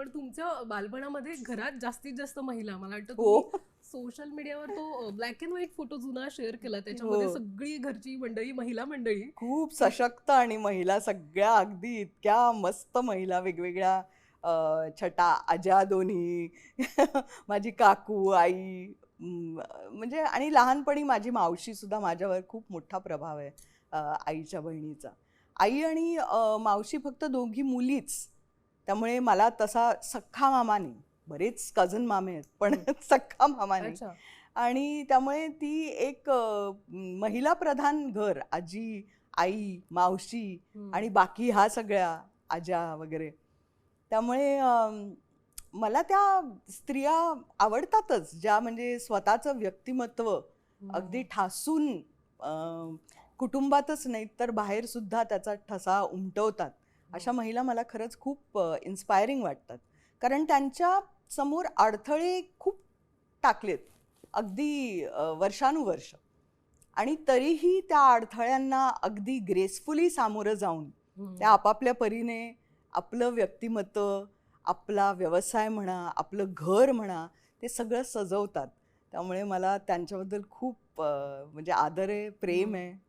पण तुमच्या बालपणामध्ये घरात जास्तीत जास्त महिला मला वाटतं हो. सोशल मीडियावर तो ब्लॅक अँड व्हाईट फोटो जुना शेअर केला. त्याच्यामध्ये हो. सगळी घरची मंडळी महिला मंडळी. खूप सशक्त आणि महिला सगळ्या अगदी इतक्या मस्त महिला वेगवेगळ्या छटा आज्या दोन्ही माझी काकू आई म्हणजे आणि लहानपणी माझी मावशी सुद्धा माझ्यावर खूप मोठा प्रभाव आहे आईच्या बहिणीचा. आई आणि मावशी फक्त दोघी मुलीच. त्यामुळे मला तसा सख्खा मामा नाही. बरेच कझन मामे आहेत पण सख्खा मामा नाही. अच्छा. आणि त्यामुळे ती एक महिला प्रधान घर आजी आई मावशी. आणि बाकी ह्या सगळ्या आज्या वगैरे. त्यामुळे मला त्या स्त्रिया आवडतातच ज्या म्हणजे स्वतःचं व्यक्तिमत्व. अगदी ठासून कुटुंबातच नाही तर बाहेर सुद्धा त्याचा ठसा उमटवतात. अशा महिला मला खरंच खूप इन्स्पायरिंग वाटतात. कारण त्यांच्यासमोर अडथळे खूप टाकलेत अगदी वर्षानुवर्ष. आणि तरीही त्या अडथळ्यांना अगदी ग्रेसफुली सामोरं जाऊन. त्या आपापल्या परीने आपलं व्यक्तिमत्व आपला व्यवसाय म्हणा आपलं घर म्हणा ते सगळं सजवतात. त्यामुळे मला त्यांच्याबद्दल खूप म्हणजे आदर आहे प्रेम आहे.